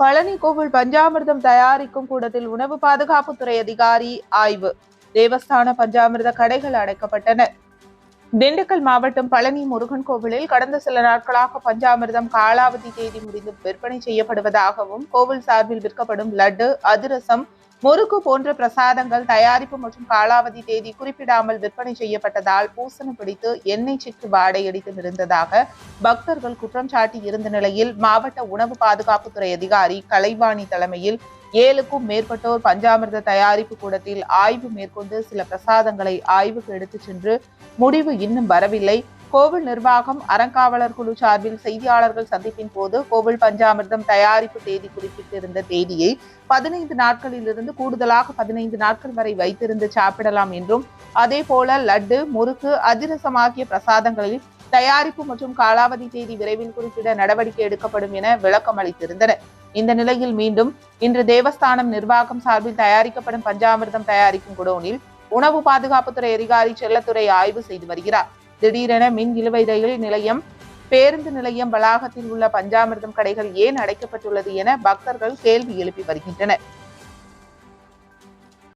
பழனி கோவில் பஞ்சாமிர்தம் தயாரிக்கும் கூடத்தில் உணவு பாதுகாப்புத்துறை அதிகாரி ஆய்வு. தேவஸ்தான பஞ்சாமிர்த கடைகள் அடைக்கப்பட்டன. திண்டுக்கல் மாவட்டம் பழனி முருகன் கோவிலில் கடந்த சில நாட்களாக பஞ்சாமிர்தம் காலாவதி தேதி முடிந்து விற்பனை செய்யப்படுவதாகவும் கோவில் சார்பில் விற்கப்படும் லட்டு அதிரசம் முறுக்கு போன்ற பிரசாதங்கள் தயாரிப்பு மற்றும் காலாவதி தேதி குறிப்பிடாமல் விற்பனை செய்யப்பட்டதால் பூசணம் பிடித்து எண்ணெய் சிற்று வாடையடித்து இருந்ததாக பக்தர்கள் குற்றம் சாட்டி இருந்த நிலையில் மாவட்ட உணவு பாதுகாப்புத்துறை அதிகாரி கலைவாணி தலைமையில் ஏழுக்கும் மேற்பட்டோர் பஞ்சாமிர்த தயாரிப்பு கூடத்தில் ஆய்வு மேற்கொண்டு சில பிரசாதங்களை ஆய்வுக்கு எடுத்துச் சென்று முடிவு இன்னும் வரவில்லை. கோவில் நிர்வாகம் அறங்காவலர் குழு சார்பில் செய்தியாளர்கள் சந்திப்பின் போது கோவில் பஞ்சாமிர்தம் தயாரிப்பு தேதி குறிப்பிட்டிருந்த தேதியை பதினைந்து நாட்களிலிருந்து கூடுதலாக பதினைந்து நாட்கள் வரை வைத்திருந்து சாப்பிடலாம் என்றும் அதே போல லட்டு முறுக்கு அதிரசம் ஆகிய பிரசாதங்களில் தயாரிப்பு மற்றும் காலாவதி தேதி விரைவில் குறிப்பிட நடவடிக்கை எடுக்கப்படும் என விளக்கம் அளித்திருந்தனர் இந்த நிலையில் மீண்டும் இன்று தேவஸ்தானம் நிர்வாகம் சார்பில் தயாரிக்கப்படும் பஞ்சாமிர்தம் தயாரிக்கும் குடோனில் உணவு பாதுகாப்புத்துறை அதிகாரி செல்லத்துறை ஆய்வு செய்து வருகிறார். திடீரென மின் இழுவை ரயில் நிலையம் பேருந்து நிலையம் வளாகத்தில் உள்ள பஞ்சாமிர்தம் கடைகள் ஏன் அடைக்கப்பட்டுள்ளது என பக்தர்கள் கேள்வி எழுப்பி வருகின்றனர்.